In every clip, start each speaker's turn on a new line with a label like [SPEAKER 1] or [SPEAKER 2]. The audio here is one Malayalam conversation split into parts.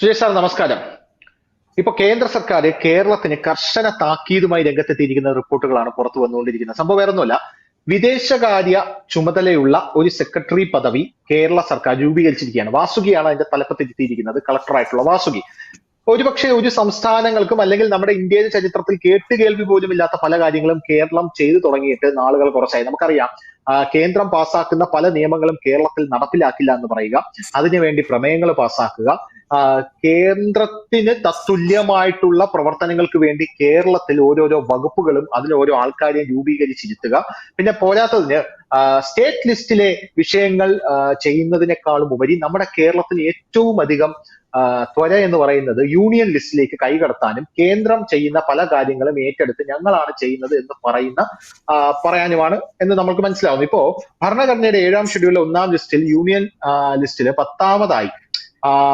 [SPEAKER 1] സുജയ് സാർ നമസ്കാരം. ഇപ്പൊ കേന്ദ്ര സർക്കാർ കേരളത്തിന് കർശന താക്കീതുമായി രംഗത്തെത്തിയിരിക്കുന്ന റിപ്പോർട്ടുകളാണ് പുറത്തു വന്നുകൊണ്ടിരിക്കുന്നത്. സംഭവം വേറൊന്നുമല്ല. വിദേശകാര്യ ചുമതലയുള്ള ഒരു സെക്രട്ടറി പദവി കേരള സർക്കാർ രൂപീകരിച്ചിരിക്കുകയാണ്. വാസുകിയാണ് അതിന്റെ തലപ്പത്തെത്തിയിരിക്കുന്നത് കളക്ടറായിട്ടുള്ള വാസുകി. ഒരുപക്ഷെ ഒരു സംസ്ഥാനങ്ങൾക്കും അല്ലെങ്കിൽ നമ്മുടെ ഇന്ത്യയുടെ ചരിത്രത്തിൽ കേട്ടുകേൾവി പോലും ഇല്ലാത്ത പല കാര്യങ്ങളും കേരളം ചെയ്തു തുടങ്ങിയിട്ട് നാളുകൾ കുറച്ചായി. നമുക്കറിയാം കേന്ദ്രം പാസ്സാക്കുന്ന പല നിയമങ്ങളും കേരളത്തിൽ നടപ്പിലാക്കില്ല എന്ന് പറയുക. അതിനുവേണ്ടി പ്രമേയങ്ങൾ പാസ്സാക്കുക ആ, കേന്ദ്രത്തിന് തത്തുല്യമായിട്ടുള്ള പ്രവർത്തനങ്ങൾക്ക് വേണ്ടി കേരളത്തിൽ ഓരോരോ വകുപ്പുകളും അതിൽ ഓരോ ആൾക്കാരെയും രൂപീകരിച്ചിരുത്തുക. പിന്നെ പോരാത്തതിന് സ്റ്റേറ്റ് ലിസ്റ്റിലെ വിഷയങ്ങൾ ചെയ്യുന്നതിനേക്കാളും ഉപരി നമ്മുടെ കേരളത്തിന് ഏറ്റവും അധികം ത്വര എന്ന് പറയുന്നത് യൂണിയൻ ലിസ്റ്റിലേക്ക് കൈകടത്താനും കേന്ദ്രം ചെയ്യുന്ന പല കാര്യങ്ങളും ഏറ്റെടുത്ത് ഞങ്ങളാണ് ചെയ്യുന്നത് എന്ന് പറയുന്ന പറയാനുമാണ് എന്ന് നമുക്ക് മനസ്സിലാവുന്നു. ഇപ്പോ ഭരണഘടനയുടെ ഏഴാം ഷെഡ്യൂളിലെ ഒന്നാം ലിസ്റ്റിൽ യൂണിയൻ ലിസ്റ്റിൽ പത്താമതായി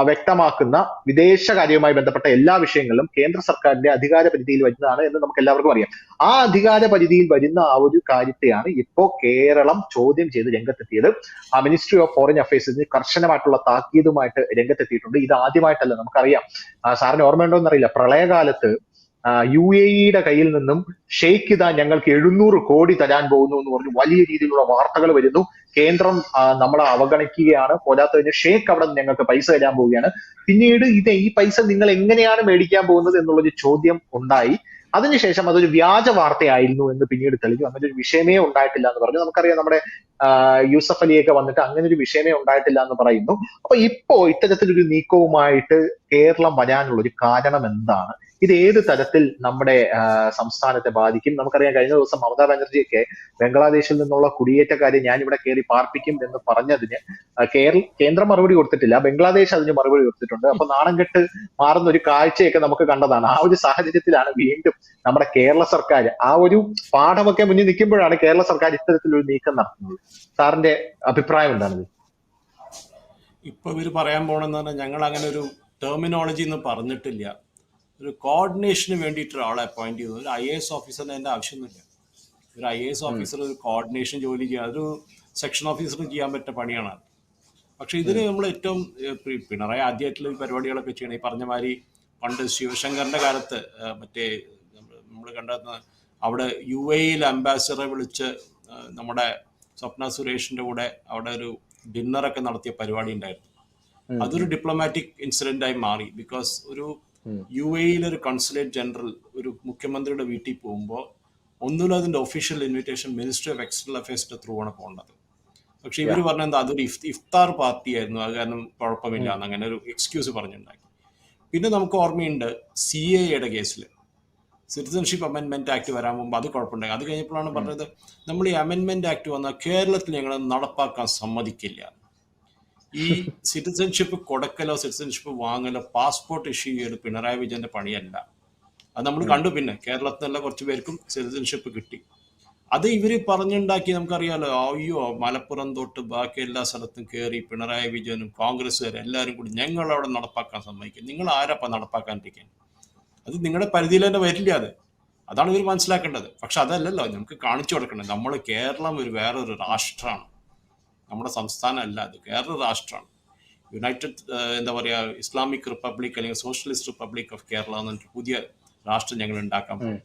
[SPEAKER 1] വ്യക്തമാക്കുന്ന വിദേശകാര്യവുമായി ബന്ധപ്പെട്ട എല്ലാ വിഷയങ്ങളും കേന്ദ്ര സർക്കാരിന്റെ അധികാര പരിധിയിൽ വരുന്നതാണ് എന്ന് നമുക്ക് എല്ലാവർക്കും അറിയാം. ആ അധികാര പരിധിയിൽ വരുന്ന ആ ഒരു കാര്യത്തെയാണ് ഇപ്പോ കേരളം ചോദ്യം ചെയ്ത് രംഗത്തെത്തിയത്. ആ മിനിസ്ട്രി ഓഫ് ഫോറിൻ അഫയേഴ്സിന് കർശനമായിട്ടുള്ള താക്കീതുമായിട്ട് രംഗത്തെത്തിയിട്ടുണ്ട്. ഇത് ആദ്യമായിട്ടല്ല നമുക്കറിയാം. സാറിന് ഓർമ്മയുണ്ടോ എന്നറിയില്ല പ്രളയകാലത്ത് യു എ ഇയുടെ കയ്യിൽ നിന്നും ഷെയ്ഖ് ഇതാ ഞങ്ങൾക്ക് എഴുന്നൂറ് കോടി തരാൻ പോകുന്നു എന്ന് പറഞ്ഞു വലിയ രീതിയിലുള്ള വാർത്തകൾ വരുന്നു. കേന്ദ്രം നമ്മളെ അവഗണിക്കുകയാണ്. പോരാത്തതിന് ഷെയ്ഖ് അവിടെ നിന്ന് ഞങ്ങൾക്ക് പൈസ തരാൻ പോവുകയാണ്. പിന്നീട് ഇത് ഈ പൈസ നിങ്ങൾ എങ്ങനെയാണ് മേടിക്കാൻ പോകുന്നത് എന്നുള്ളൊരു ചോദ്യം ഉണ്ടായി. അതിനുശേഷം അതൊരു വ്യാജ വാർത്തയായിരുന്നു എന്ന് പിന്നീട് തെളിഞ്ഞു. അങ്ങനെ ഒരു വിഷയമേ ഉണ്ടായിട്ടില്ല എന്ന് പറഞ്ഞു. നമുക്കറിയാം നമ്മുടെ യൂസഫ് അലിയൊക്കെ വന്നിട്ട് അങ്ങനെ ഒരു വിഷയമേ ഉണ്ടായിട്ടില്ല എന്ന് പറയുന്നു. അപ്പൊ ഇപ്പോ ഇത്തരത്തിലൊരു നീക്കവുമായിട്ട് കേരളം വരാനുള്ള ഒരു കാരണം എന്താണ്? ഇത് ഏത് തരത്തിൽ നമ്മുടെ സംസ്ഥാനത്തെ ബാധിക്കും? നമുക്കറിയാം കഴിഞ്ഞ ദിവസം മമതാ ബാനർജിയൊക്കെ ബംഗ്ലാദേശിൽ നിന്നുള്ള കുടിയേറ്റക്കാരെ ഞാൻ ഇവിടെ കയറി പാർപ്പിക്കും എന്ന് പറഞ്ഞതിന് കേരള കേന്ദ്രം മറുപടി കൊടുത്തിട്ടില്ല. ബംഗ്ലാദേശ് അതിന് മറുപടി കൊടുത്തിട്ടുണ്ട്. അപ്പൊ നാണം കെട്ട് മാറുന്ന ഒരു കാഴ്ചയൊക്കെ നമുക്ക് കണ്ടതാണ്. ആ ഒരു സാഹചര്യത്തിലാണ് വീണ്ടും നമ്മുടെ കേരള സർക്കാർ ആ ഒരു പാഠമൊക്കെ മുന്നിൽ നിൽക്കുമ്പോഴാണ് കേരള സർക്കാർ ഇത്തരത്തിലൊരു നീക്കം നടത്തുന്നത്. സാറിന്റെ അഭിപ്രായം എന്താണിത്
[SPEAKER 2] ഇപ്പൊ ഇവർ പറയാൻ പോണെന്ന് പറഞ്ഞാൽ ഞങ്ങൾ അങ്ങനെ ഒരു ടെർമിനോളജി എന്ന് പറഞ്ഞിട്ടില്ല. ഒരു കോർഡിനേഷന് വേണ്ടിയിട്ട് ഒരാളെ അപ്പോയിന്റ് ചെയ്തത് ഒരു ഐ എ എസ് ഓഫീസറിന് അതിന്റെ ആവശ്യമൊന്നുമില്ല. ഒരു ഐ എ എസ് ഓഫീസർ ഒരു കോർഡിനേഷൻ ജോലി ചെയ്യുക അതൊരു സെക്ഷൻ ഓഫീസറിന് ചെയ്യാൻ പറ്റുന്ന പണിയാണ്. പക്ഷെ ഇതിന് നമ്മൾ ഏറ്റവും പിണറായി ആദ്യമായിട്ടുള്ള ഈ പരിപാടികളൊക്കെ ചെയ്യണം ഈ പറഞ്ഞ മാതിരി പണ്ട് ശിവശങ്കറിന്റെ കാലത്ത് മറ്റേ നമ്മൾ കണ്ടെത്തുന്ന അവിടെ യു എയിൽ അംബാസിഡറെ വിളിച്ച് നമ്മുടെ സ്വപ്ന സുരേഷിന്റെ കൂടെ അവിടെ ഒരു ഡിന്നറൊക്കെ നടത്തിയ പരിപാടി ഉണ്ടായിരുന്നു. അതൊരു ഡിപ്ലോമാറ്റിക് ഇൻസിഡന്റ് ആയി മാറി. ബിക്കോസ് ഒരു. യു എയിൽ ഒരു കൺസുലേറ്റ് ജനറൽ ഒരു മുഖ്യമന്ത്രിയുടെ വീട്ടിൽ പോകുമ്പോൾ ഒന്നുമില്ല അതിന്റെ official invitation ministry of external അഫയേഴ്സിന്റെ through ആണ് പോകേണ്ടത്. പക്ഷെ ഇവർ പറഞ്ഞ എന്താ അതൊരു ഇഫ്താർ പാർട്ടി ആയിരുന്നു അത് കാരണം കുഴപ്പമില്ല എന്ന് അങ്ങനെ ഒരു എക്സ്ക്യൂസ് പറഞ്ഞിട്ടുണ്ടാക്കി പിന്നെ നമുക്ക് ഓർമ്മയുണ്ട് സി എയുടെ കേസിൽ സിറ്റിസൺഷിപ്പ് അമെൻമെന്റ് ആക്ട് വരാൻ മുമ്പ് അത് കുഴപ്പമുണ്ടായി. അത് കഴിഞ്ഞപ്പോഴാണ് പറഞ്ഞത് നമ്മൾ ഈ അമെൻമെന്റ് ആക്ട് വന്നാൽ കേരളത്തിൽ ഞങ്ങൾ നടപ്പാക്കാൻ സമ്മതിക്കില്ല. ഈ സിറ്റിസൺഷിപ്പ് കൊടുക്കലോ സിറ്റിസൺഷിപ്പ് വാങ്ങലോ പാസ്പോർട്ട് ഇഷ്യൂ ചെയ്യലോ പിണറായി വിജയന്റെ പണിയല്ല. അത് നമ്മൾ കണ്ടു പിന്നെ കേരളത്തിലുള്ള കുറച്ച് പേർക്കും സിറ്റിസൺഷിപ്പ് കിട്ടി. അത് ഇവർ പറഞ്ഞുണ്ടാക്കി നമുക്കറിയാലോ അയ്യോ മലപ്പുറം തൊട്ട് ബാക്കി എല്ലാ സ്ഥലത്തും കയറി പിണറായി വിജയനും കോൺഗ്രസ്സുകാരും എല്ലാവരും കൂടി ഞങ്ങൾ അവിടെ നടപ്പാക്കാൻ സമ്മതിക്കും. നിങ്ങൾ ആരപ്പ നടപ്പാക്കാണ്ടിരിക്കാൻ? അത് നിങ്ങളുടെ പരിധിയിൽ തന്നെ വരില്ല അത്. അതാണ് ഇവർ മനസ്സിലാക്കേണ്ടത്. പക്ഷെ അതല്ലല്ലോ നമുക്ക് കാണിച്ചു കൊടുക്കേണ്ടത് നമ്മൾ കേരളം ഒരു വേറൊരു രാഷ്ട്രമാണ് നമ്മുടെ സംസ്ഥാനമല്ല അത് വേറൊരു രാഷ്ട്രമാണ്. യുണൈറ്റഡ് എന്താ പറയുക ഇസ്ലാമിക് റിപ്പബ്ലിക് അല്ലെങ്കിൽ സോഷ്യലിസ്റ്റ് റിപ്പബ്ലിക് ഓഫ് കേരള എന്നൊരു പുതിയ രാഷ്ട്രം ഞങ്ങൾ ഉണ്ടാക്കാൻ പോകും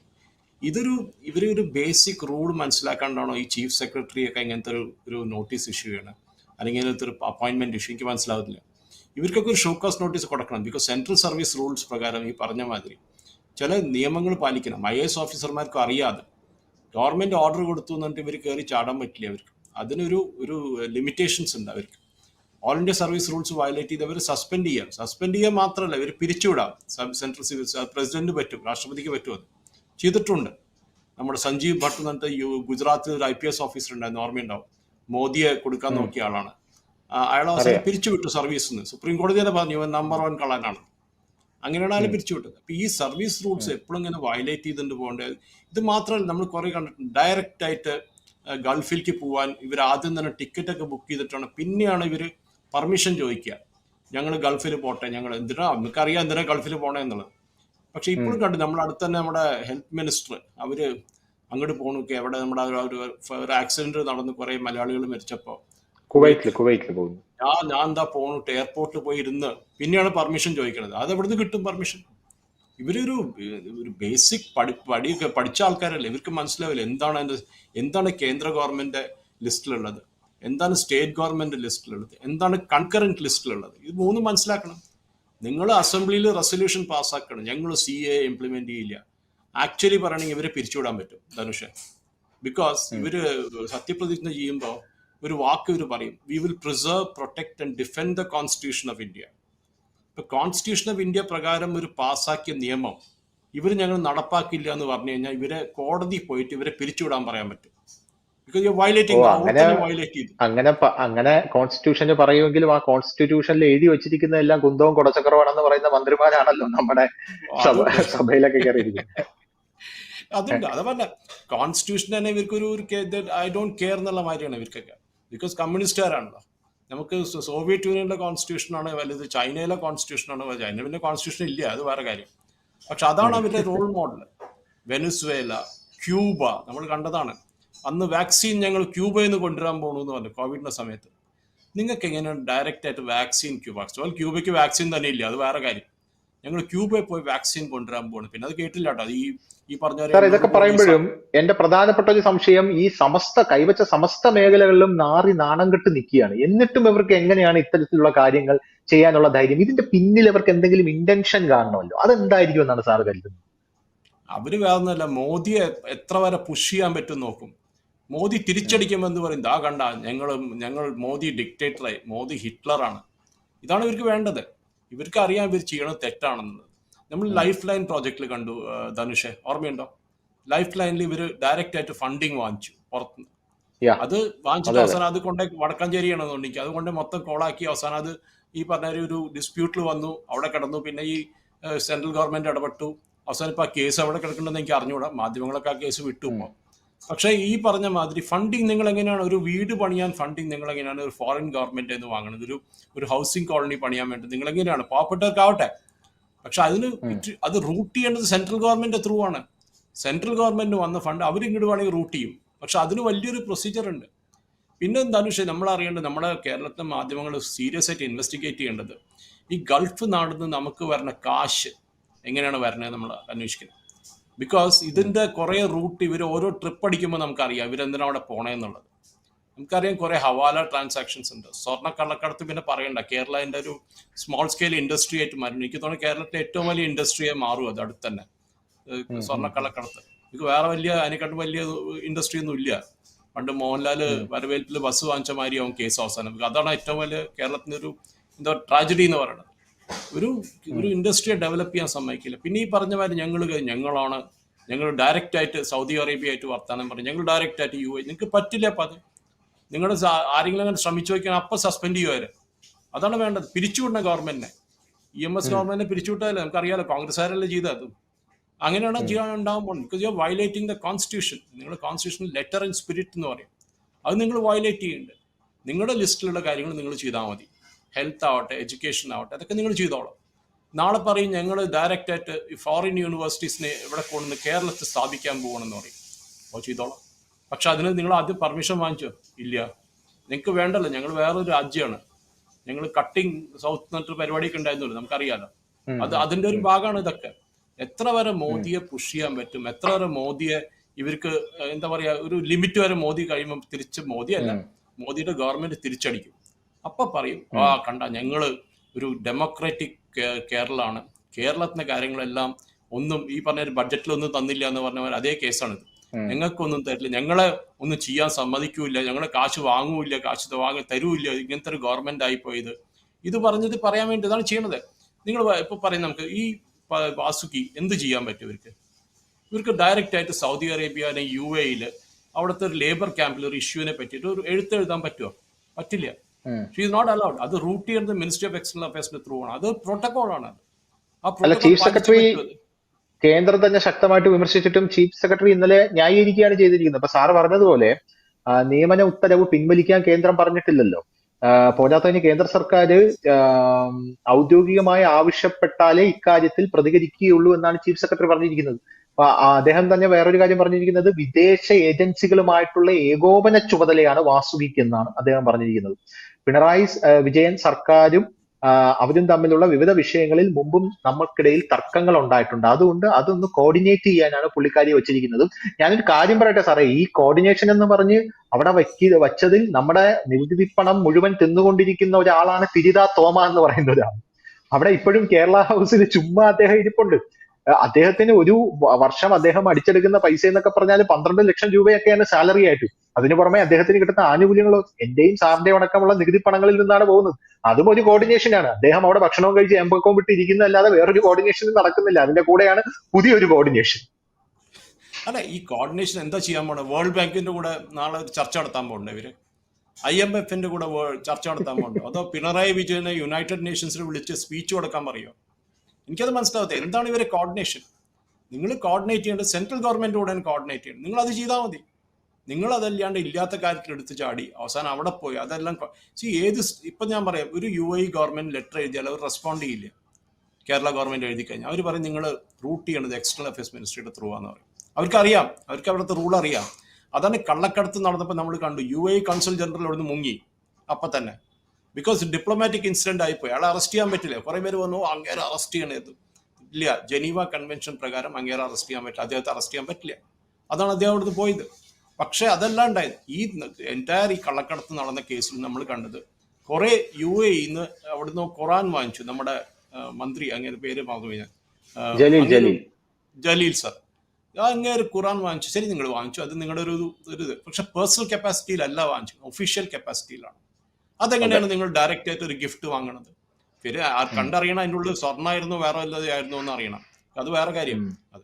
[SPEAKER 2] ഇതൊരു ഇവർ ഒരു ബേസിക് റൂൾ മനസ്സിലാക്കാണ്ടാണോ ഈ ചീഫ് സെക്രട്ടറി ഒക്കെ ഇങ്ങനത്തെ ഒരു ഒരു നോട്ടീസ് ഇഷ്യൂ ചെയ്യണം? അല്ലെങ്കിൽ ഇങ്ങനത്തെ ഒരു അപ്പോയിന്റ്മെന്റ് ഇഷ്യൂ എനിക്ക് മനസ്സിലാവുന്നില്ല. ഇവർക്കൊക്കെ ഒരു ഷോക്കാസ് നോട്ടീസ് കൊടുക്കണം ബിക്കോസ് സെൻട്രൽ സർവീസ് റൂൾസ് പ്രകാരം ഈ പറഞ്ഞ മാതിരി ചില നിയമങ്ങൾ പാലിക്കണം. ഐ എസ് ഓഫീസർമാർക്ക് അറിയാതെ ഗവൺമെന്റ് ഓർഡർ കൊടുത്തു എന്നിട്ട് ഇവർ കയറി ചാടാൻ പറ്റില്ല അവർക്ക് അതിനൊരു ഒരു ലിമിറ്റേഷൻസ് ഉണ്ട് അവർക്ക്. All India service rules violate ചെയ്ത് അവർ സസ്പെൻഡ് ചെയ്യാം. സസ്പെൻഡ് ചെയ്യാൻ മാത്രമല്ല ഇവർ പിരിച്ചുവിടാം. സബ് സെൻട്രൽ സിവിൽ പ്രസിഡന്റ് പറ്റും രാഷ്ട്രപതിക്ക് പറ്റും അത്. ചെയ്തിട്ടുണ്ട്. നമ്മുടെ സഞ്ജീവ് ഭട്ട് എന്നിട്ട് ഗുജറാത്തിൽ ഒരു ഐ പി എസ് ഓഫീസർ ഉണ്ടായിരുന്നു ഓർമ്മയുണ്ടാവും. മോദിയെ കൊടുക്കാൻ നോക്കിയ ആളാണ്. അയാൾ അയാളെ അവസാനം പിരിച്ചുവിട്ടു സർവീസിൽ നിന്ന് സുപ്രീം കോടതി തന്നെ പറഞ്ഞു നമ്പർ വൺ കളാനാണ് അങ്ങനെയാണ് അയാൾ പിരിച്ചുവിട്ടത്. അപ്പൊ ഈ സർവീസ് റൂൾസ് എപ്പോഴും ഇങ്ങനെ വയലേറ്റ് ചെയ്തുകൊണ്ട് പോകേണ്ടത്. ഇത് മാത്രമല്ല നമ്മൾ കുറെ കണ്ടിട്ടുണ്ട്. ഡയറക്റ്റ് ആയിട്ട് ഗൾഫിലേക്ക് പോകാൻ ഇവർ ആദ്യം തന്നെ ടിക്കറ്റ് ഒക്കെ ബുക്ക് ചെയ്തിട്ടാണ്. പിന്നെയാണ് ഇവർ പെർമിഷൻ ചോദിക്കുക. ഞങ്ങൾ ഗൾഫിൽ പോട്ടെ ഞങ്ങൾ എന്തിനാ? നമുക്കറിയാം എന്തിനാ ഗൾഫിൽ പോണേ എന്നുള്ളത്. പക്ഷെ ഇപ്പോഴും കണ്ടു നമ്മൾ അടുത്ത് തന്നെ നമ്മുടെ ഹെൽത്ത് മിനിസ്റ്റർ അവർ അങ്ങോട്ട് പോണൊക്കെ എവിടെ നമ്മുടെ ഒരു ആക്സിഡന്റ് നടന്ന് കുറെ മലയാളികൾ മരിച്ചപ്പോ.
[SPEAKER 1] കുവൈറ്റിൽ കുവൈറ്റിൽ പോകുന്നു.
[SPEAKER 2] ഞാൻ ഞാൻ എന്താ പോണിട്ട് എയർപോർട്ടിൽ പോയി ഇരുന്ന്. പിന്നെയാണ് പെർമിഷൻ ചോദിക്കുന്നത് അത് എവിടുന്ന് കിട്ടും പെർമിഷൻ ഇവരൊരു ഒരു ബേസിക് പഠി പഠിയൊക്കെ പഠിച്ച ആൾക്കാരല്ല? ഇവർക്ക് മനസ്സിലാവില്ല എന്താണ് അതിന്റെ എന്താണ് കേന്ദ്ര ഗവൺമെന്റ് ലിസ്റ്റിലുള്ളത്? എന്താണ് സ്റ്റേറ്റ് ഗവൺമെന്റ് ലിസ്റ്റിലുള്ളത്? എന്താണ് കൺകറന്റ് ലിസ്റ്റിലുള്ളത്? ഇത് മൂന്നും മനസ്സിലാക്കണം. നിങ്ങൾ അസംബ്ലിയിൽ റെസൊല്യൂഷൻ പാസ്സാക്കണം. ഞങ്ങൾ സി എ ഇംപ്ലിമെന്റ് ചെയ്യില്ല. ആക്ച്വലി പറയണമെങ്കിൽ ഇവരെ പിരിച്ചുവിടാൻ പറ്റും ധനുഷ്. ബിക്കോസ് ഇവർ സത്യപ്രതിജ്ഞ ചെയ്യുമ്പോൾ ഒരു വാക്ക് ഇവർ പറയും. We will preserve protect and defend the constitution of India ഇപ്പൊ കോൺസ്റ്റിറ്റ്യൂഷൻ ഓഫ് ഇന്ത്യ പ്രകാരം ഒരു പാസ്സാക്കിയ നിയമം ഇവർ ഞങ്ങൾ നടപ്പാക്കില്ല എന്ന് പറഞ്ഞു കഴിഞ്ഞാൽ ഇവരെ കോടതി പോയിട്ട് ഇവരെ പിരിച്ചുവിടാൻ പറയാൻ പറ്റും.
[SPEAKER 1] അങ്ങനെ- അങ്ങനെ കോൺസ്റ്റിറ്റ്യൂഷന് പറയുമെങ്കിലും ആ കോൺസ്റ്റിറ്റ്യൂഷനിൽ എഴുതി വെച്ചിരിക്കുന്ന എല്ലാം കുന്തവും കുടച്ചക്രമാണെന്ന് പറയുന്ന മന്ത്രിമാരാണല്ലോ നമ്മുടെ സഭ സഭയിലൊക്കെ കയറിയിരിക്കുന്നത്.
[SPEAKER 2] അതുണ്ട്. അത് പറഞ്ഞ കോൺസ്റ്റിറ്റ്യൂഷൻ തന്നെ ഇവർക്ക് ഒരു ഐ ഡോണ്ട് കെയർ എന്നുള്ള മാതിരിയാണ് ഇവർക്കൊക്കെ. ബിക്കോസ് കമ്മ്യൂണിസ്റ്റുകാരാണല്ലോ നമുക്ക് സോവിയറ്റ് യൂണിയന്റെ കോൺസ്റ്റിറ്റ്യൂഷനാണ് വലുത് ചൈനയിലെ കോൺസ്റ്റിറ്റ്യൂഷനാണ് ചൈന പിന്നെ കോൺസ്റ്റിറ്റ്യൂഷൻ ഇല്ല അത് വേറെ കാര്യം. പക്ഷെ അതാണ് അവരുടെ റോൾ മോഡൽ വെനസ്വേല ക്യൂബ നമ്മൾ കണ്ടതാണ്. അന്ന് വാക്സിൻ ഞങ്ങൾ ക്യൂബയിൽ നിന്ന് കൊണ്ടുവരാൻ പോകണു എന്ന് പറഞ്ഞു കോവിഡിന്റെ സമയത്ത്. നിങ്ങൾക്ക് എങ്ങനെയാണ് ഡയറക്റ്റ് ആയിട്ട് വാക്സിൻ ക്യൂബ ക്യൂബയ്ക്ക് വാക്സിൻ തന്നെ ഇല്ല അത് വേറെ കാര്യം. ഞങ്ങൾ ക്യൂബയിൽ പോയി വാക്സിൻ കൊണ്ടുവരാൻ പോകുന്നു പിന്നെ അത് കേട്ടില്ല കേട്ടോ ഈ ഈ പറഞ്ഞ
[SPEAKER 1] ഇതൊക്കെ പറയുമ്പോഴും എന്റെ പ്രധാനപ്പെട്ട ഒരു സംശയം ഈ സമസ്ത കൈവച്ച സമസ്ത മേഖലകളിലും നാറി നാണം കെട്ട് നിൽക്കുകയാണ്. എന്നിട്ടും ഇവർക്ക് എങ്ങനെയാണ് ഇത്തരത്തിലുള്ള കാര്യങ്ങൾ ചെയ്യാനുള്ള ധൈര്യം? ഇതിന്റെ പിന്നിൽ ഇവർക്ക് എന്തെങ്കിലും ഇന്റൻഷൻ കാണണമല്ലോ. അതെന്തായിരിക്കും എന്നാണ് സാർ കരുതുന്നത്?
[SPEAKER 2] അവർ വേറൊന്നുമല്ല. മോദിയെ എത്ര വരെ പുഷ് ചെയ്യാൻ പറ്റും നോക്കും. മോദി തിരിച്ചടിക്കുമെന്ന് പറയും ദാ കണ്ട ഞങ്ങൾ ഞങ്ങൾ മോദി ഡിക്റ്റേറ്ററായി മോദി ഹിറ്റ്ലറാണ്. ഇതാണ് ഇവർക്ക് വേണ്ടത്. ഇവർക്ക് അറിയാം ഇവർ ചെയ്യണത് തെറ്റാണെന്ന് നമ്മൾ ലൈഫ് ലൈൻ പ്രോജക്റ്റിൽ കണ്ടു ധനുഷെ. ഓർമ്മയുണ്ടോ? ലൈഫ് ലൈനിൽ ഇവർ ഡയറക്റ്റ് ആയിട്ട് ഫണ്ടിങ് വാങ്ങിച്ചു പുറത്തുനിന്ന്. അത് വാങ്ങിച്ചിട്ട് അവസാനം അത് കൊണ്ട് വടക്കാഞ്ചേരിയാണെന്നുണ്ടെങ്കിൽ അതുകൊണ്ട് മൊത്തം കോളാക്കി അവസാനം അത് ഈ പറഞ്ഞ ഒരു ഡിസ്പ്യൂട്ടിൽ വന്നു അവിടെ കിടന്നു. പിന്നെ ഈ സെൻട്രൽ ഗവൺമെന്റ് ഇടപെട്ടു. അവസാനം ഇപ്പൊ ആ കേസ് അവിടെ കിടക്കുന്നുണ്ടെന്ന് എനിക്ക് അറിഞ്ഞുകൂടാ. മാധ്യമങ്ങളൊക്കെ ആ കേസ് വിട്ടു പക്ഷേ ഈ പറഞ്ഞ മാതിരി ഫണ്ടിങ് നിങ്ങൾ എങ്ങനെയാണ് ഒരു വീട് പണിയാൻ ഫണ്ടിങ് നിങ്ങൾ എങ്ങനെയാണ് ഒരു ഫോറിൻ ഗവൺമെന്റ് എന്ന് വാങ്ങുന്നത്. ഒരു ഒരു ഹൗസിംഗ് കോളനി പണിയാൻ വേണ്ടി നിങ്ങൾ എങ്ങനെയാണ് പാവപ്പെട്ടവർക്കാവട്ടെ. പക്ഷെ അതിന് അത് റൂട്ട് ചെയ്യേണ്ടത് സെൻട്രൽ ഗവൺമെന്റ് ത്രൂ ആണ്. സെൻട്രൽ ഗവൺമെന്റ് വന്ന ഫണ്ട് അവർ ഇങ്ങോട്ട് വേണമെങ്കിൽ റൂട്ട് ചെയ്യും. പക്ഷെ അതിന് വലിയൊരു പ്രൊസീജിയർ ഉണ്ട്. പിന്നെ എന്താണെന്ന് വെച്ചാൽ നമ്മൾ അറിയേണ്ടത് നമ്മുടെ കേരളത്തിലെ മാധ്യമങ്ങൾ സീരിയസ് ആയിട്ട് ഇൻവെസ്റ്റിഗേറ്റ് ചെയ്യേണ്ടത് ഈ ഗൾഫ് നാട്ടിൽ നിന്ന് നമുക്ക് വരുന്ന കാശ് എങ്ങനെയാണ് വരണത് നമ്മൾ അന്വേഷിക്കുന്നത് ബിക്കോസ് ഇതിന്റെ കുറെ റൂട്ട് ഇവർ ഓരോ ട്രിപ്പ് അടിക്കുമ്പോൾ നമുക്കറിയാം ഇവരെന്തിനാണ് അവിടെ പോണേന്നുള്ളത് നമുക്കറിയാം കുറെ ഹവാല ട്രാൻസാക്ഷൻസ് ഉണ്ട്. സ്വർണ കള്ളക്കടത്ത് പിന്നെ പറയണ്ട. കേരള അതിന്റെ ഒരു സ്മോൾ സ്കെയിൽ ഇൻഡസ്ട്രി ആയിട്ട് മാറും എനിക്ക് തോന്നുന്നു കേരളത്തിലെ ഏറ്റവും വലിയ ഇൻഡസ്ട്രിയെ മാറും അത് അടുത്ത് തന്നെ. സ്വർണ കള്ളക്കടത്ത്. ഇത് വേറെ വലിയ അതിനെക്കാട്ടും വലിയ ഇൻഡസ്ട്രി ഒന്നും ഇല്ല. പണ്ട് മോഹൻലാൽ വരവേൽപ്പിൽ ബസ് വാങ്ങിച്ച മാതിരി ആവും കേസ് അവസാനം. അതാണ് ഏറ്റവും വലിയ കേരളത്തിന്റെ ഒരു എന്താ ട്രാജഡി എന്ന് പറയുന്നത്. ഒരു ഒരു ഇൻഡസ്ട്രിയെ ഡെവലപ്പ് ചെയ്യാൻ സമ്മതിക്കില്ല. പിന്നെ ഈ പറഞ്ഞ മാതിരി ഞങ്ങൾ ഞങ്ങളാണ് ഞങ്ങൾ ഡയറക്റ്റ് ആയിട്ട് സൗദി അറേബ്യ ആയിട്ട് വർത്താനം പറയും ഞങ്ങൾ ഡയറക്റ്റ് ആയിട്ട് യു എ നിങ്ങൾക്ക് പറ്റില്ല അപ്പം അത്. നിങ്ങൾ ആരെങ്കിലും അങ്ങനെ ശ്രമിച്ചു നോക്കിയാൽ അപ്പം സസ്പെൻഡ് ചെയ്യുവരെ അതാണ് വേണ്ടത്. പിരിച്ചുവിടണം ഗവൺമെന്റിനെ ഇ എം എസ് ഗവൺമെന്റിനെ പിരിച്ചുവിട്ടാലേ നമുക്കറിയാലോ കോൺഗ്രസ്സുകാരല്ലേ ചെയ്തത് അങ്ങനെയാണ് ചെയ്യാൻ ഉണ്ടാകുമ്പോൾ because you violating the constitution നിങ്ങൾ കോൺസ്റ്റിറ്റ്യൂഷൻ ലെറ്റർ ആൻഡ് സ്പിരിറ്റ് എന്ന് പറയും. അത് നിങ്ങൾ വയലേറ്റ് ചെയ്യുന്നുണ്ട് നിങ്ങളുടെ ലിസ്റ്റിലുള്ള കാര്യങ്ങൾ നിങ്ങൾ ചെയ്താൽ മതി. ഹെൽത്ത് ആവട്ടെ എഡ്യൂക്കേഷൻ ആവട്ടെ അതൊക്കെ നിങ്ങൾ ചെയ്തോളാം. നാളെ പറയും ഞങ്ങൾ ഡയറക്റ്റ് ആയിട്ട് ഈ ഫോറിൻ യൂണിവേഴ്സിറ്റീസിനെ ഇവിടെ കൊണ്ടുവന്ന് കേരളത്തിൽ സ്ഥാപിക്കാൻ പോകണമെന്ന് പറയും. അപ്പോൾ ചെയ്തോളാം. പക്ഷെ അതിന് നിങ്ങൾ ആദ്യം പെർമിഷൻ വാങ്ങിച്ചോ? ഇല്ല. നിങ്ങൾക്ക് വേണ്ടല്ലോ ഞങ്ങൾ വേറൊരു രാജ്യമാണ്. ഞങ്ങൾ കട്ടിങ് സൗത്ത് എന്നിട്ട് പരിപാടിയൊക്കെ ഉണ്ടായിരുന്നല്ലോ നമുക്കറിയാലോ. അത് അതിന്റെ ഒരു ഭാഗമാണ് ഇതൊക്കെ. എത്ര വരെ മോദിയെ പുഷ് ചെയ്യാൻ പറ്റും? എത്ര വരെ മോദിയെ ഇവർക്ക് എന്താ പറയാ ഒരു ലിമിറ്റ് വരെ മോദി കഴിയുമ്പോൾ തിരിച്ച് മോദിയല്ല. മോദിയുടെ ഗവൺമെന്റ് തിരിച്ചടിക്കും. അപ്പൊ പറയും ആ കണ്ട ഞങ്ങൾ ഒരു ഡെമോക്രാറ്റിക് കേരളമാണ് കേരളത്തിന്റെ കാര്യങ്ങളെല്ലാം ഒന്നും ഈ പറഞ്ഞ ഒരു ബഡ്ജറ്റിലൊന്നും തന്നില്ല എന്ന് പറഞ്ഞ അതേ കേസാണിത്. ഞങ്ങൾക്കൊന്നും തരില്ല. ഞങ്ങളെ ഒന്നും ചെയ്യാൻ സമ്മതിക്കൂല ഞങ്ങളെ കാശ് വാങ്ങൂല കാശ് വാങ്ങ തരൂല്ല. ഇങ്ങനത്തെ ഒരു ഗവൺമെന്റ് ആയിപ്പോയത്. ഇത് പറഞ്ഞത് പറയാൻ വേണ്ടി ഇതാണ് ചെയ്യണത്. നിങ്ങൾ ഇപ്പൊ പറയും നമുക്ക് ഈ വാസുക്കി എന്ത് ചെയ്യാൻ പറ്റും ഇവർക്ക്? ഇവർക്ക് ഡയറക്റ്റ് ആയിട്ട് സൗദി അറേബ്യ അല്ലെങ്കിൽ യു എയിൽ അവിടുത്തെ ഒരു ലേബർ ക്യാമ്പിൽ ഒരു ഇഷ്യൂവിനെ പറ്റിയിട്ട് ഒരു എഴുത്തെഴുതാൻ പറ്റുമോ പറ്റില്ല. ഷീ ഇസ് നോട്ട് അലൗഡ് അത് റൂട്ട് ചെയ്യുന്നത് മിനിസ്ട്രി ഓഫ് എക്സ്റ്റേണൽ അഫയേഴ്സിന്റെ ത്രൂ ആണ്. അത് പ്രോട്ടോകോൾ ആണ് അത്.
[SPEAKER 1] Chief secretary. കേന്ദ്രം തന്നെ ശക്തമായിട്ട് വിമർശിച്ചിട്ടും ചീഫ് സെക്രട്ടറി ഇന്നലെ ന്യായീകരിക്കുകയാണ് ചെയ്തിരിക്കുന്നത്. അപ്പൊ സാറ് പറഞ്ഞതുപോലെ നിയമന ഉത്തരവ് പിൻവലിക്കാൻ കേന്ദ്രം പറഞ്ഞിട്ടില്ലല്ലോ. പോരാത്തതിന് കേന്ദ്ര സർക്കാർ ഔദ്യോഗികമായി ആവശ്യപ്പെട്ടാലേ ഇക്കാര്യത്തിൽ പ്രതികരിക്കുകയുള്ളൂ എന്നാണ് ചീഫ് സെക്രട്ടറി പറഞ്ഞിരിക്കുന്നത്. അദ്ദേഹം തന്നെ വേറൊരു കാര്യം പറഞ്ഞിരിക്കുന്നത് വിദേശ ഏജൻസികളുമായിട്ടുള്ള ഏകോപന ചുമതലയാണ് വാസുകിക്ക് എന്നാണ് അദ്ദേഹം പറഞ്ഞിരിക്കുന്നത്. പിണറായി വിജയൻ സർക്കാരും അവരും തമ്മിലുള്ള വിവിധ വിഷയങ്ങളിൽ മുമ്പും നമ്മൾക്കിടയിൽ തർക്കങ്ങൾ ഉണ്ടായിട്ടുണ്ട് അതുകൊണ്ട് അതൊന്ന് കോർഡിനേറ്റ് ചെയ്യാനാണ് പുള്ളിക്കാരി വെച്ചിരിക്കുന്നത്. ഞാനൊരു കാര്യം പറയട്ടെ സാറേ ഈ കോർഡിനേഷൻ എന്ന് പറഞ്ഞ് അവിടെ വയ്ക്കി വച്ചതിൽ നമ്മുടെ നികുതി പണം മുഴുവൻ തിന്നുകൊണ്ടിരിക്കുന്ന ഒരാളാണ് തിരിത തോമ എന്ന് പറയുന്ന ഒരാൾ. അവിടെ ഇപ്പോഴും കേരള ഹൗസിൽ ചുമ്മാ അദ്ദേഹം ഇരിപ്പുണ്ട്. അദ്ദേഹത്തിന് ഒരു വർഷം അദ്ദേഹം അടിച്ചെടുക്കുന്ന പൈസ എന്നൊക്കെ പറഞ്ഞാൽ പന്ത്രണ്ട് ലക്ഷം രൂപയൊക്കെയാണ് സാലറി ആയിട്ട്. അതിനു പുറമെ അദ്ദേഹത്തിന് കിട്ടുന്ന ആനുകൂല്യങ്ങളോ എന്റെയും സാറിന്റെയും അടക്കമുള്ള നികുതി പണങ്ങളിൽ നിന്നാണ് പോകുന്നത്. അതും ഒരു കോർഡിനേഷനാണ് അദ്ദേഹം അവിടെ ഭക്ഷണവും കഴിച്ച് എമ്പക്കവും വിട്ട് ഇരിക്കുന്നതല്ലാതെ വേറൊരു കോർഡിനേഷൻ നടക്കുന്നില്ല. അതിന്റെ കൂടെയാണ് പുതിയൊരു കോർഡിനേഷൻ
[SPEAKER 2] അല്ല ഈ കോർഡിനേഷൻ എന്താ ചെയ്യാൻ പോണേ? വേൾഡ് ബാങ്കിന്റെ കൂടെ നാളെ ചർച്ച നടത്താൻ പോകണ്ടേ ഇവർ? ഐ എം എഫിന്റെ കൂടെ ചർച്ച നടത്താൻ പോകണ്ടോ അതോ പിണറായി വിജയനെ യുണൈറ്റഡ് നേഷൻസിൽ വിളിച്ച് സ്പീച്ച് കൊടുക്കാൻ പറയോ? എനിക്കത് മനസ്സിലാവത്തെ എന്താണ് ഇവരെ കോർഡിനേഷൻ നിങ്ങൾ കോർഡിനേറ്റ് ചെയ്യേണ്ടത് സെൻട്രൽ ഗവൺമെന്റ് കൂടെ കോർഡിനേറ്റ് ചെയ്യണം. നിങ്ങൾ അത് ചെയ്താൽ മതി. നിങ്ങൾ അതല്ലാണ്ട് ഇല്ലാത്ത കാര്യത്തിൽ എടുത്ത് ചാടി. അവസാനം അവിടെ പോയി. അതെല്ലാം സി ഏത് ഇപ്പം ഞാൻ പറയാം ഒരു യു ഐ ഗവൺമെന്റ് ലെറ്റർ എഴുതിയാൽ അവർ റെസ്പോണ്ട് ചെയ്യില്ല. കേരള ഗവൺമെന്റ് എഴുതി കഴിഞ്ഞാൽ. അവർ പറയും നിങ്ങൾ റൂട്ട് ചെയ്യണത് എക്സ്റ്റേണൽ അഫയേഴ്സ് മിനിസ്ട്രിയുടെ ത്രൂ ആണെന്ന് പറയും. അവർക്കറിയാം. അവർക്ക് അവിടുത്തെ റൂൾ അറിയാം. അതാണ് കള്ളക്കടത്ത് നടന്നപ്പോൾ നമ്മൾ കണ്ടു. യു എ കൗൺസിൽ ജനറൽ അവിടുന്ന് മുങ്ങി. അപ്പം തന്നെ. ബിക്കോസ് ഡിപ്ലോമാറ്റിക് ഇൻസിഡന്റ് ആയിപ്പോയി. അയാളെ അറസ്റ്റ് ചെയ്യാൻ പറ്റില്ല. കുറേ പേര് വന്നു അങ്ങേരെ അറസ്റ്റ് ചെയ്യണത് ഇല്ല ജനീവ കൺവെൻഷൻ പ്രകാരം അങ്ങേരെ അറസ്റ്റ് ചെയ്യാൻ പറ്റില്ല. അദ്ദേഹത്തെ അറസ്റ്റ് ചെയ്യാൻ പറ്റില്ല. അതാണ് അദ്ദേഹം അവിടുന്ന് പോയത്. പക്ഷെ അതല്ല ഉണ്ടായത്. ഈ എന്റയർ ഈ കള്ളക്കടത്ത് നടന്ന കേസിൽ നമ്മൾ കണ്ടത് കുറെ യു എ ഇന്ന് അവിടുന്ന് ഖുറാൻ വാങ്ങിച്ചു. നമ്മുടെ മന്ത്രി അങ്ങനെ പേര് മറന്നു ഞാൻ.
[SPEAKER 1] ജലീൽ
[SPEAKER 2] സർ. അങ്ങേര് ഖുറാൻ വാങ്ങിച്ചു. ശരി നിങ്ങൾ വാങ്ങിച്ചു. അത് നിങ്ങളുടെ ഒരു ഒരു ഇത്. പക്ഷെ പേഴ്സണൽ കപ്പാസിറ്റിയിലല്ല വാങ്ങിച്ചു ഒഫീഷ്യൽ കപ്പാസിറ്റിയിലാണ് അതെങ്ങനെയാണ് നിങ്ങൾ ഡയറക്റ്റ് ആയിട്ട് ഒരു ഗിഫ്റ്റ് വാങ്ങണത്? പിന്നെ ആ കണ്ടറിയണം അതിന്റെ ഉള്ളിൽ സ്വർണമായിരുന്നു വേറെ വല്ലതായിരുന്നു എന്ന് അറിയണം. അത് വേറെ കാര്യം. അത്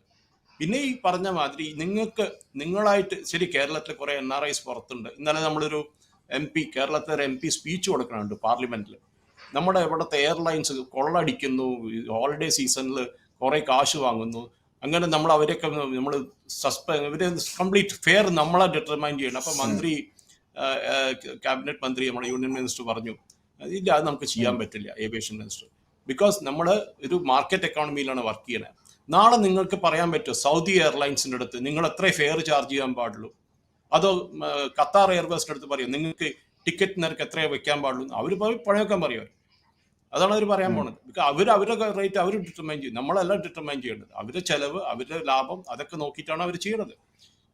[SPEAKER 2] പിന്നെ ഈ പറഞ്ഞ മാതിരി നിങ്ങൾക്ക് നിങ്ങളായിട്ട് ശരി കേരളത്തിൽ കുറെ എൻ ആർ ഐസ് പുറത്തുണ്ട്. ഇന്നലെ നമ്മളൊരു എം പി കേരളത്തിലെ ഒരു എം പി സ്പീച്ച് കൊടുക്കണുണ്ട് പാർലമെന്റിൽ നമ്മുടെ ഇവിടുത്തെ എയർലൈൻസ് കൊള്ളടിക്കുന്നു ഹോളിഡേ സീസണിൽ കുറെ കാശ് വാങ്ങുന്നു. അങ്ങനെ നമ്മൾ അവരെയൊക്കെ നമ്മൾ സസ്പെൻഡ് ഇവർ കംപ്ലീറ്റ് ഫെയർ നമ്മളെ ഡിറ്റർമൈൻ ചെയ്യണം. അപ്പൊ മന്ത്രി ക്യാബിനറ്റ് മന്ത്രി നമ്മുടെ യൂണിയൻ മിനിസ്റ്റർ പറഞ്ഞു ഇല്ല അത് നമുക്ക് ചെയ്യാൻ പറ്റില്ല ഏവിയേഷൻ മിനിസ്റ്റർ ബിക്കോസ് നമ്മൾ ഒരു മാർക്കറ്റ് എക്കോണമിയിലാണ് വർക്ക് ചെയ്യുന്നത് നാളെ നിങ്ങൾക്ക് പറയാൻ പറ്റുമോ സൗദി എയർലൈൻസിന്റെ അടുത്ത് നിങ്ങൾ എത്ര ഫെയർ ചാർജ് ചെയ്യാൻ പാടുള്ളൂ? അതോ ഖത്താർ എയർവേസിന്റെ അടുത്ത് പറയും നിങ്ങൾക്ക് ടിക്കറ്റ് നിരക്ക് എത്രയേ വെക്കാൻ പാടുള്ളൂ അവർ പഴയൊക്കെ പറയും അതാണ് അവർ പറയാൻ പോണത്. ബിക്കോസ് അവർ അവരുടെ റേറ്റ് അവർ ഡിറ്റർമൈൻ ചെയ്യും. നമ്മളെല്ലാം ഡിറ്റർമൈൻ ചെയ്യേണ്ടത്. അവരുടെ ചെലവ് അവരുടെ ലാഭം അതൊക്കെ നോക്കിയിട്ടാണ് അവർ ചെയ്യുന്നത്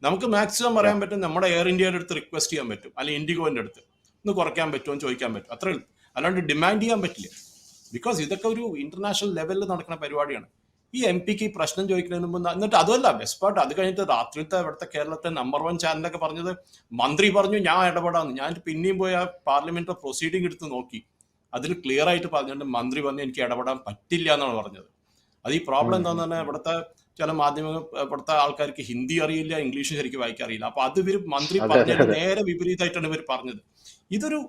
[SPEAKER 2] നമുക്ക് മാക്സിമം പറയാൻ പറ്റും നമ്മുടെ എയർ ഇന്ത്യയുടെ അടുത്ത് റിക്വസ്റ്റ് ചെയ്യാൻ പറ്റും. അല്ലെങ്കിൽ ഇൻഡിഗോന്റെ അടുത്ത്. ഒന്ന് കുറയ്ക്കാൻ പറ്റുമോ എന്ന് ചോദിക്കാൻ പറ്റും. അത്രേ ഉള്ളൂ. അല്ലാണ്ട് ഡിമാൻഡ് ചെയ്യാൻ പറ്റില്ല. ബിക്കോസ് ഇതൊക്കെ ഒരു ഇന്റർനാഷണൽ ലെവലിൽ നടക്കുന്ന പരിപാടിയാണ്. ഈ എം പിക്ക് ഈ പ്രശ്നം ചോദിക്കുന്നതിന് മുമ്പ് എന്നിട്ട് അതുമല്ല ബെസ്റ്റ് പാർട്ട് അത് കഴിഞ്ഞിട്ട് രാത്രിത്തെ ഇവിടുത്തെ കേരളത്തെ നമ്പർ വൺ ചാനലൊക്കെ പറഞ്ഞത് മന്ത്രി പറഞ്ഞു ഞാൻ ഇടപെടാന്ന്. ഞാൻ പിന്നെയും പോയി ആ പാർലമെന്റ് പ്രൊസീഡിംഗ് എടുത്ത് നോക്കി. അതിൽ ക്ലിയർ ആയിട്ട് പറഞ്ഞിട്ട് മന്ത്രി പറഞ്ഞു എനിക്ക് ഇടപെടാൻ പറ്റില്ല എന്നാണ് പറഞ്ഞത്. അത് ഈ പ്രോബ്ലം എന്താണെന്ന് പറഞ്ഞാൽ ഇവിടുത്തെ ചില മാധ്യമ ഇവിടുത്തെ ആൾക്കാർക്ക് ഹിന്ദി അറിയില്ല ഇംഗ്ലീഷ് ശരിക്കും വായിക്കാൻ അറിയില്ല അപ്പൊ അത് ഇവർ മന്ത്രി
[SPEAKER 1] പറഞ്ഞ
[SPEAKER 2] പറഞ്ഞതിന് നേരെ വിപരീതമായിട്ടാണ് ഇവർ പറഞ്ഞത്. ഇതൊരു.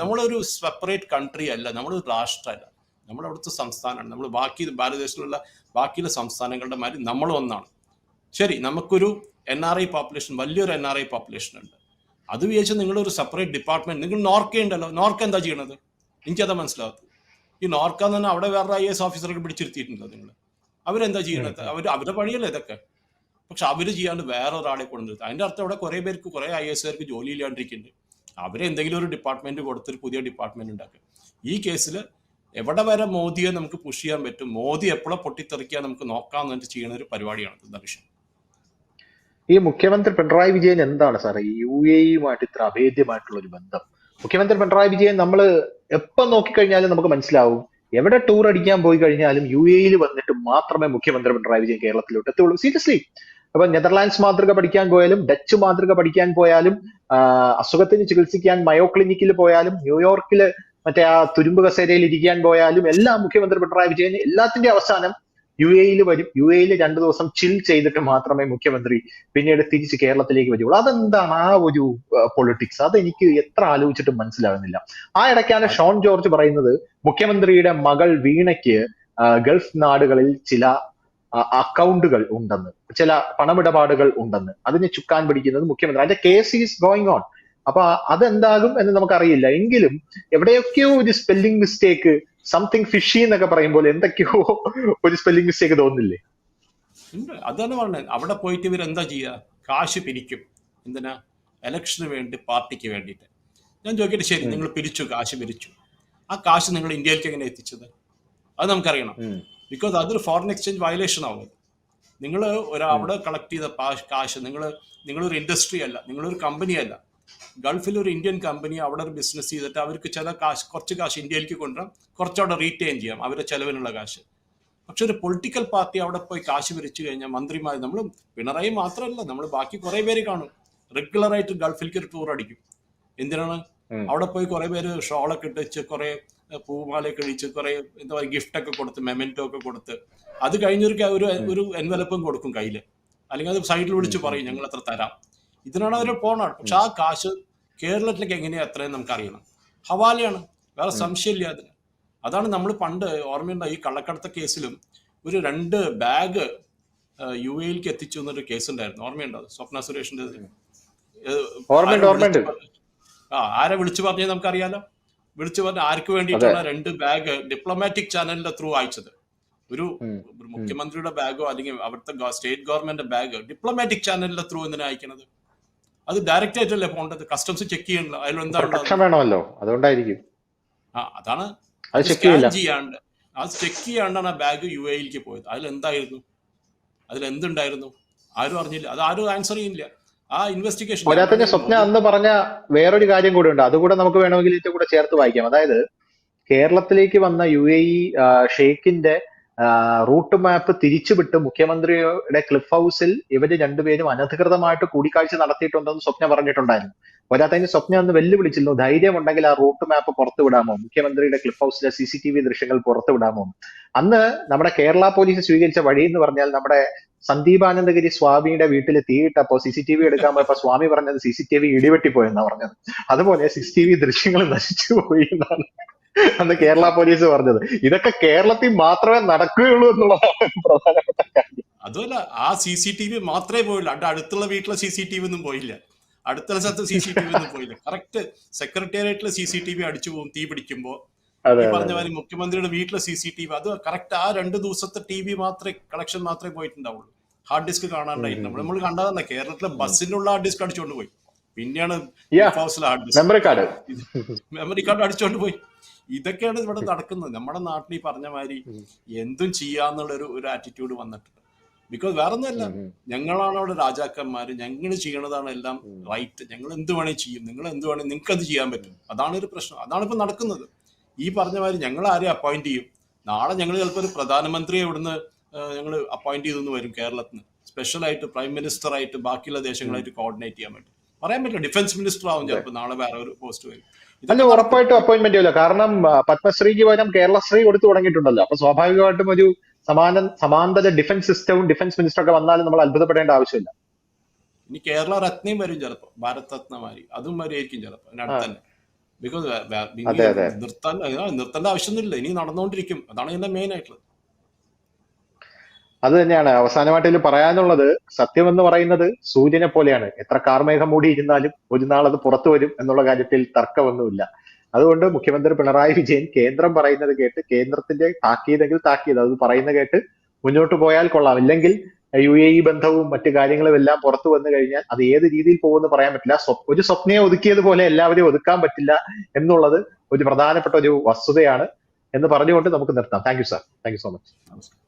[SPEAKER 2] നമ്മളൊരു സെപ്പറേറ്റ് കൺട്രി അല്ല നമ്മളൊരു രാഷ്ട്രമല്ല നമ്മൾ അവിടുത്തെ സംസ്ഥാനമാണ്. നമ്മൾ ബാക്കി ഭാരതദേശത്തിലുള്ള ബാക്കിയുള്ള സംസ്ഥാനങ്ങളുടെ മാതിരി നമ്മൾ ഒന്നാണ്. ശരി നമുക്കൊരു എൻ ആർ ഐ പോപ്പുലേഷൻ വലിയൊരു എൻ ആർ ഐ പോപ്പുലേഷൻ ഉണ്ട്. അത് വിചാരിച്ച് നിങ്ങളൊരു സെപ്പറേറ്റ് ഡിപ്പാർട്ട്മെന്റ് നിങ്ങൾ നോർക്ക ഉണ്ടല്ലോ. നോർക്ക എന്താ ചെയ്യണത്? എനിക്കതാ മനസ്സിലാവാത്തത്. ഈ നോർക്ക തന്നെ അവിടെ വേറെ ഐ എസ് ഓഫീസറൊക്കെ പിടിച്ചിരുത്തിയിട്ടുണ്ടല്ലോ നിങ്ങൾ അവരെന്താ ചെയ്യണത്? അവർ അവരുടെ പണിയല്ലേ ഇതൊക്കെ? പക്ഷെ അവർ ചെയ്യാണ്ട് വേറെ ഒരാളെ കൊണ്ടുവരുന്നത് അതിന്റെ അർത്ഥം അവിടെ കുറെ പേർക്ക് കുറെ ഐ എസ് കാർക്ക് ജോലി ഇല്ലാണ്ടിരിക്കുന്നുണ്ട് അവരെ എന്തെങ്കിലും ഒരു ഡിപ്പാർട്ട്മെന്റ് കൊടുത്തൊരു പുതിയ ഡിപ്പാർട്ട്മെന്റ് ഉണ്ടാക്കുക. ഈ കേസിൽ എവിടെ വരെ മോദിയെ നമുക്ക് പുഷ് ചെയ്യാൻ പറ്റും? മോദി എപ്പോഴും പൊട്ടിത്തെറിക്കാൻ നമുക്ക് നോക്കാം എന്ന് ചെയ്യുന്ന ഒരു പരിപാടിയാണ് ദർശൻ.
[SPEAKER 1] ഈ മുഖ്യമന്ത്രി പിണറായി വിജയൻ എന്താണ് സാറേ? ഈ യു എയുമായിട്ട് ഇത്ര അഭേദ്യമായിട്ടുള്ള ഒരു ബന്ധം. മുഖ്യമന്ത്രി പിണറായി വിജയൻ നമ്മൾ എപ്പം നോക്കിക്കഴിഞ്ഞാലും നമുക്ക് മനസ്സിലാവും. എവിടെ ടൂർ അടിക്കാൻ പോയി കഴിഞ്ഞാലും യു എയിൽ വന്നിട്ട് മാത്രമേ മുഖ്യമന്ത്രി പിണറായി വിജയൻ കേരളത്തിലോട്ട് എത്തുള്ളൂ. സീരിയസ്ലി അപ്പൊ നെതർലാൻഡ്സ് മാതൃക പഠിക്കാൻ പോയാലും ഡച്ച് മാതൃക പഠിക്കാൻ പോയാലും അസുഖത്തിന് ചികിത്സിക്കാൻ മയോ ക്ലിനിക്കിൽ പോയാലും ന്യൂയോർക്കിൽ മറ്റേ ആ തുരുമ്പ് കസേരയിൽ ഇരിക്കാൻ പോയാലും എല്ലാം മുഖ്യമന്ത്രി പിണറായി വിജയൻ എല്ലാത്തിന്റെ അവസാനം യു എയിൽ വരും. യു എയിൽ രണ്ടു ദിവസം ചിൽ ചെയ്തിട്ട് മാത്രമേ മുഖ്യമന്ത്രി പിന്നീട് തിരിച്ച് കേരളത്തിലേക്ക് വരുള്ളൂ അതെന്താണ് ആ ഒരു പൊളിറ്റിക്സ് അതെനിക്ക് എത്ര ആലോചിച്ചിട്ട് മനസ്സിലാകുന്നില്ല ആ ഇടയ്ക്കാണ് ഷോൺ ജോർജ് പറയുന്നത് മുഖ്യമന്ത്രിയുടെ മകൾ വീണയ്ക്ക് ഗൾഫ് നാടുകളിൽ ചില അക്കൗണ്ടുകൾ ഉണ്ടെന്ന്. ചില പണമിടപാടുകൾ ഉണ്ടെന്ന്. അതിന് ചുക്കാൻ പിടിക്കുന്നത് മുഖ്യമന്ത്രി. അതിന്റെ കേസ് ഈസ് ഗോയിങ് ഓൺ അപ്പൊ അതെന്താകും എന്ന് നമുക്കറിയില്ല. എങ്കിലും എവിടെയൊക്കെയോ ഒരു സ്പെല്ലിംഗ് മിസ്റ്റേക്ക് സംതിങ് ഫിഷി എന്നൊക്കെ പറയുമ്പോൾ എന്തൊക്കെയോ ഒരു സ്പെല്ലിംഗ് മിസ്റ്റേക്ക് തോന്നുന്നില്ലേ
[SPEAKER 2] ഉണ്ട്. അതാണ് പറഞ്ഞത്. അവിടെ പോയിട്ട് ഇവർ എന്താ ചെയ്യുക? കാശ് പിരിക്കും. എന്തിനാ? ഇലക്ഷന് വേണ്ടി പാർട്ടിക്ക് വേണ്ടിയിട്ട്. ഞാൻ ചോദിക്കട്ടെ ശരി നിങ്ങൾ പിരിച്ചു കാശ് പിരിച്ചു. ആ കാശ് നിങ്ങൾ ഇന്ത്യയിലേക്ക് എങ്ങനെ എത്തിച്ചത്? അത് നമുക്കറിയണം. ബിക്കോസ് അതൊരു ഫോറിൻ എക്സ്ചേഞ്ച് വയലേഷൻ ആവും. നിങ്ങൾ അവിടെ കളക്ട് ചെയ്ത കാശ് നിങ്ങൾ നിങ്ങളൊരു ഇൻഡസ്ട്രി അല്ല നിങ്ങളൊരു കമ്പനി അല്ല. ഗൾഫിൽ ഒരു ഇന്ത്യൻ കമ്പനി അവിടെ ഒരു ബിസിനസ് ചെയ്തിട്ട് അവർക്ക് ചില കാശ് കുറച്ച് കാശ് ഇന്ത്യയിലേക്ക് കൊണ്ടുവരാം. കുറച്ചവിടെ റീറ്റെയിൻ ചെയ്യാം അവരുടെ ചെലവിനുള്ള കാശ്. പക്ഷെ ഒരു പൊളിറ്റിക്കൽ പാർട്ടി അവിടെ പോയി കാശ് പിരിച്ചു കഴിഞ്ഞാൽ മന്ത്രിമാർ നമ്മൾ പിണറായി മാത്രമല്ല നമ്മൾ ബാക്കി കുറേ പേര് കാണും. റെഗുലറായിട്ട് ഗൾഫിലേക്ക് ഒരു ടൂർ അടിക്കും. എന്തിനാണ്? അവിടെ പോയി കുറേ പേര് ഷോളൊക്കെ ഇട്ടിച്ച് കുറേ പൂമാലയൊക്കെ കഴിച്ച് കുറേ എന്താ പറയുക ഗിഫ്റ്റൊക്കെ കൊടുത്ത് മെമെന്റോ ഒക്കെ കൊടുത്ത് അത് കഴിഞ്ഞൊരു ഒരു ഒരു എൻവലപ്പും കൊടുക്കും കയ്യിൽ അല്ലെങ്കിൽ അത് സൈഡിൽ വിളിച്ച് പറയും ഞങ്ങൾ അത്ര തരാം. ഇതിനാണ് അവർ പോണത്. പക്ഷെ ആ കാശ് കേരളത്തിലേക്ക് എങ്ങനെയാ എത്രയും നമുക്ക് അറിയണം ഹവാലയാണ്. വേറെ സംശയമില്ല അതിന്. അതാണ് നമ്മൾ പണ്ട് ഓർമ്മയുണ്ട ഈ കള്ളക്കടത്ത കേസിലും ഒരു രണ്ട് ബാഗ് യു എയിലേക്ക് എത്തിച്ചു എന്നൊരു കേസ് ഉണ്ടായിരുന്നു ഓർമ്മയുണ്ടോ? സ്വപ്ന സുരേഷിന്റെ
[SPEAKER 1] ഓർമ്മയുണ്ട്,
[SPEAKER 2] ആരെ. വിളിച്ച് പറ- ആ ആരെ വിളിച്ചു പറഞ്ഞത് നമുക്കറിയാലോ? വിളിച്ചു പറഞ്ഞ ആർക്ക് വേണ്ടിയിട്ടാണ് രണ്ട് ബാഗ് ഡിപ്ലോമാറ്റിക് ചാനലിന്റെ ത്രൂ അയച്ചത്. ഒരു മുഖ്യമന്ത്രിയുടെ ബാഗോ അല്ലെങ്കിൽ അവിടുത്തെ സ്റ്റേറ്റ് ഗവൺമെന്റ് ബാഗ് ഡിപ്ലോമാറ്റിക് ചാനലിന്റെ ത്രൂ എന്തിനാ അയക്കണത്? അത് ഡയറക്റ്റ് ആയിട്ടല്ലേ പോകേണ്ടത്? കസ്റ്റംസ് ചെക്ക് ചെയ്യണല്ലോ അതിൽ
[SPEAKER 1] വേണമല്ലോ. അതുകൊണ്ടായിരിക്കും.
[SPEAKER 2] ആ അതാണ് സ്കാൻ ചെയ്യാണ്ട്. അത് ചെക്ക് ചെയ്യാണ്ടാണ് ആ ബാഗ് യു എയിലേക്ക് പോയത്. അതിൽ എന്തായിരുന്നു? അതിൽ എന്തുണ്ടായിരുന്നു? ആരും അറിഞ്ഞില്ല. അത് ആരും ആൻസർ ചെയ്യുന്നില്ല. ആ ഇൻവെസ്റ്റിഗേഷൻ
[SPEAKER 1] സ്വപ്ന അന്ന് പറഞ്ഞ വേറൊരു കാര്യം കൂടെ ഉണ്ട്. അതുകൂടെ നമുക്ക് വേണമെങ്കിൽ ഇതിന്റെ കൂടെ ചേർത്ത് വായിക്കാം. അതായത് കേരളത്തിലേക്ക് വന്ന യു എ ഇ ഷെയ്ഖിന്റെ റൂട്ട് മാപ്പ് തിരിച്ചുവിട്ട് മുഖ്യമന്ത്രിയുടെ ക്ലിഫ് ഹൗസിൽ ഇവർ രണ്ടുപേരും അനധികൃതമായിട്ട് കൂടിക്കാഴ്ച നടത്തിയിട്ടുണ്ടെന്ന് സ്വപ്ന പറഞ്ഞിട്ടുണ്ടായിരുന്നു. പോരാത്തതിന് സ്വപ്ന ഒന്ന് വെല്ലുവിളിച്ചിരുന്നു. ധൈര്യം ഉണ്ടെങ്കിൽ ആ റൂട്ട് മാപ്പ് പുറത്തു വിടാമോ? മുഖ്യമന്ത്രിയുടെ ക്ലിഫ് ഹൗസിലെ സി സി ടി വി ദൃശ്യങ്ങൾ പുറത്തു വിടാമോ? അന്ന് നമ്മുടെ കേരള പോലീസ് സ്വീകരിച്ച വഴി എന്ന് പറഞ്ഞാൽ നമ്മുടെ സന്ദീപാനന്ദഗിരി സ്വാമിയുടെ വീട്ടിൽ തീയിട്ടപ്പോ സി സി ടി വി എടുക്കാൻ പോയപ്പോ സ്വാമി പറഞ്ഞത് സി സി ടി വി ഇടിവെട്ടിപ്പോയെന്നാ പറഞ്ഞത്. അതുപോലെ സി സി ടി വി ദൃശ്യങ്ങൾ നശിച്ചു പോയി എന്നാണ്. അന്ന് കേരള പോലീസ് പറഞ്ഞത്. ഇതൊക്കെ കേരളത്തിൽ മാത്രമേ നടക്കുകയുള്ളൂ എന്നുള്ളതാണ് പ്രധാനപ്പെട്ട കാര്യം.
[SPEAKER 2] അതുമല്ല ആ സി സി ടി വി മാത്രമേ പോയില്ല അവിടെ അടുത്തുള്ള വീട്ടിലെ സി സി ടി വി ഒന്നും പോയില്ല. അടുത്തുള്ള സ്ഥലത്ത് സി സി ടി വി ഒന്നും പോയില്ല. കറക്റ്റ് സെക്രട്ടേറിയറ്റിലെ സി സി ടി വി അടിച്ചു പോകും തീ പിടിക്കുമ്പോ.
[SPEAKER 1] അതെ
[SPEAKER 2] ഈ പറഞ്ഞ മാതിരി മുഖ്യമന്ത്രിയുടെ വീട്ടിലെ സി സി ടി വി അത് കറക്റ്റ് ആ രണ്ട് ദിവസത്തെ ടി വി മാത്രമേ കളക്ഷൻ മാത്രമേ പോയിട്ടുണ്ടാവുള്ളൂ. ഹാർഡ് ഡിസ്ക് കാണാണ്ടായിട്ടുണ്ടാവും നമ്മൾ നമ്മൾ കണ്ടതന്നെ കേരളത്തിലെ ബസ്സിലുള്ള ഹാർഡ് ഡിസ്ക് അടിച്ചുകൊണ്ട് പോയി. പിന്നെയാണ്. ഹൗസിലെ hard disk
[SPEAKER 1] memory card
[SPEAKER 2] memory card അടിച്ചുകൊണ്ട് പോയി. ഇതൊക്കെയാണ് ഇവിടെ നടക്കുന്നത്. നമ്മുടെ നാട്ടിൽ ഈ പറഞ്ഞ മാതിരി എന്തും ചെയ്യാന്നുള്ള ഒരു ഒരു ആറ്റിറ്റ്യൂഡ് വന്നിട്ടുണ്ട് ബിക്കോസ് വേറെ ഒന്നുമല്ല ഞങ്ങളാണ് അവിടെ രാജാക്കന്മാര്. ഞങ്ങൾ ചെയ്യണതാണ് എല്ലാം റൈറ്റ് ഞങ്ങൾ എന്ത് വേണേ ചെയ്യും. നിങ്ങൾ എന്ത് വേണേ നിങ്ങൾക്ക് അത് ചെയ്യാൻ പറ്റും. അതാണ് ഒരു പ്രശ്നം. അതാണ് ഇപ്പൊ നടക്കുന്നത്. ഈ പറഞ്ഞ മാതിരി ഞങ്ങൾ ആരെയും അപ്പോയിന്റ് ചെയ്യും. നാളെ ഞങ്ങൾ ചിലപ്പോൾ ഒരു പ്രധാനമന്ത്രിയെ ഇവിടുന്ന് ഞങ്ങൾ അപ്പോയിന്റ് ചെയ്തെന്ന് വരും കേരളത്തിന്. സ്പെഷ്യലായിട്ട് പ്രൈം മിനിസ്റ്റർ ആയിട്ട് ബാക്കിയുള്ള ദേശങ്ങളായിട്ട് കോർഡിനേറ്റ് ചെയ്യാൻ പറ്റും പറയാൻ പറ്റില്ല. ഡിഫൻസ് മിനിസ്റ്റർ ആവും ചിലപ്പോൾ നാളെ വേറെ ഒരു പോസ്റ്റ് വരും.
[SPEAKER 1] അല്ല ഉറപ്പായിട്ടും അപ്പോയിന്റ്മെന്റ് ചെയ്യില്ല കാരണം പത്മശ്രീക്ക് പകരം കേരളശ്രീ കൊടുത്തു തുടങ്ങിയിട്ടുണ്ടല്ലോ. അപ്പൊ സ്വാഭാവികമായിട്ടും ഒരു സമാന സമാന്തര ഡിഫൻസ് സിസ്റ്റവും ഡിഫൻസ് മിനിസ്റ്റർ ഒക്കെ വന്നാലും നമ്മൾ അത്ഭുതപ്പെടേണ്ട ആവശ്യമില്ല.
[SPEAKER 2] ഇനി കേരള രത്നയും വരും ചിലപ്പോൾ ഭാരത് രത്നമാരി അതും വരെയായിരിക്കും ചിലപ്പോൾ അതിനടുത്ത് തന്നെ. ബിക്കോസ്. നിർത്താൻ നിർത്തേണ്ട ആവശ്യമൊന്നുമില്ല. ഇനി നടന്നുകൊണ്ടിരിക്കും. അതാണ് ഇതിന്റെ മെയിൻ ആയിട്ടുള്ളത്.
[SPEAKER 1] അത് തന്നെയാണ്. അവസാനമായിട്ട് ഇതിൽ പറയാനുള്ളത് സത്യം എന്ന് പറയുന്നത് സൂര്യനെ പോലെയാണ്. എത്ര കാർമേഘം മൂടിയിരുന്നാലും ഒരു നാൾ അത് പുറത്തു വരും എന്നുള്ള കാര്യത്തിൽ തർക്കമൊന്നുമില്ല. അതുകൊണ്ട് മുഖ്യമന്ത്രി പിണറായി വിജയൻ കേന്ദ്രം പറയുന്നത് കേട്ട് കേന്ദ്രത്തിന്റെ താക്കീതെങ്കിൽ താക്കീത്. അത് പറയുന്നത് കേട്ട് മുന്നോട്ട് പോയാൽ കൊള്ളാം. ഇല്ലെങ്കിൽ യു എ ഇ ബന്ധവും മറ്റു കാര്യങ്ങളും എല്ലാം പുറത്തു വന്നു കഴിഞ്ഞാൽ അത് ഏത് രീതിയിൽ പോകുമെന്ന് പറയാൻ പറ്റില്ല. ഒരു സ്വപ്നയെ ഒതുക്കിയതുപോലെ എല്ലാവരെയും ഒതുക്കാൻ പറ്റില്ല എന്നുള്ളത് ഒരു പ്രധാനപ്പെട്ട ഒരു വസ്തുതയാണ് എന്ന് പറഞ്ഞുകൊണ്ട് നമുക്ക് നിർത്താം. Thank you sir. Thank you so much.
[SPEAKER 2] നമസ്കാരം.